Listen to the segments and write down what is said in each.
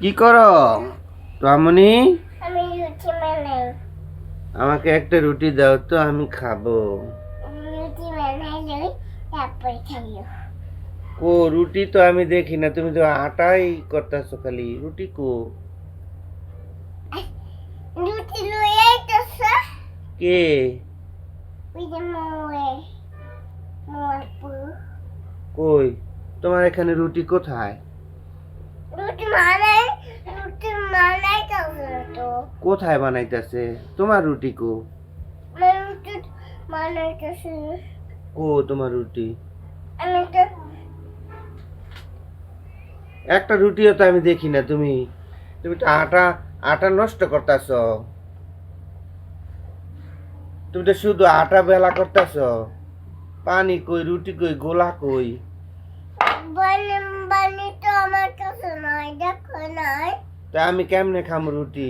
কি করো? রমণী? আমি রুটি বানাই। আমাকে একটা রুটি দাও তো আমি খাব। রুটি বানাই তারপর খাইও কো রুটি তো আমি দেখি না তুমি তো আটাই করতেছো খালি। রুটি কো? রুটি আইতাছে? কে? ওই যে মোয়ে মোর কই? তোমার এখানে রুটি কোথায়? রুটি তো কোথায় বানাইতেছে? তোমার রুটি কো? বানাইতেছি। কো তোমার রুটি? আমি তো একটা রুটিও তো আমি দেখি না তুমি তুমি তো আটা আটা নষ্ট করতেছ। তুমি তো শুধু আটা বেলা করতেছ। পানি কই রুটি কই গোলা কই? বানি বানি তো আমার কাছে নাই দেখো নাই। তা আমি কেমনে খাম রুটি?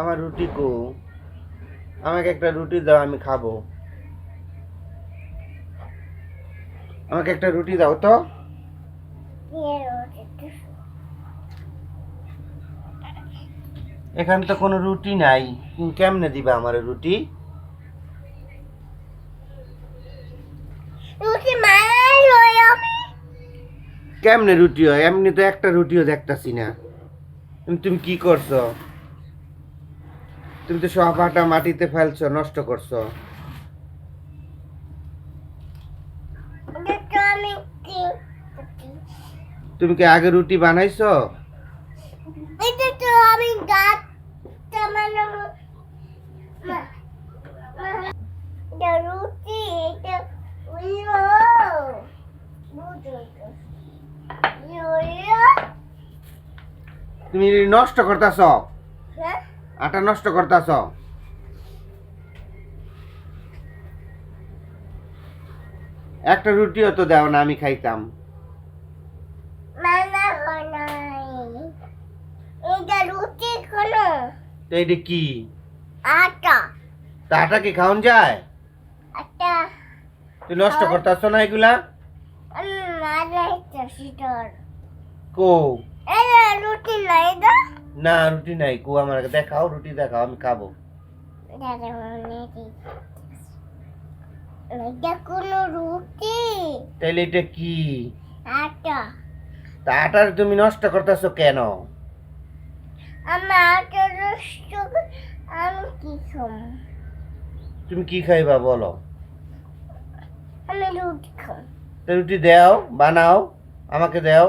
আমার রুটি কো। আমাকে একটা রুটি দাও আমি খাব। আমাকে একটা রুটি দাও তো। এখানে তো কোনো রুটি নাই। তুমি কেমনে দিবা আমার রুটি? কেমনে রুটি হয়? এমনি তো একটা রুটিও দেখতাছি না। তুমি- কি করছ? তুমি তো সব আটা মাটিতে ফেলছো, নষ্ট করছ। তুমি কি আগে রুটি বানাইছো এটা তো আমি গাছ বানাবো মা- মা- এটা রুটি এটা উইও বুঝো ইয়ো তুমি নষ্ট করতেছ? হ্যাঁ? আটা নষ্ট করতেছ? একটা রুটিও তো দাও না আমি খাইতাম। এটা কি? আটা। তা আটা কি খাওয়ান যায়? আটা। তুই নষ্ট করতেছ না এগুলা? কো রুটি নাই না রুটি নাই কো আমার দেখাও রুটি দেখাও আমি খাব। এটা কোনো রুটি। এটা কি? আটা। তা আটার তুমি নষ্ট করতেছো কেন? আমার আটা নষ্ট আমি কি তুমি কি খাইবা বলো? আমি রুটি দাও বানাও আমাকে দাও।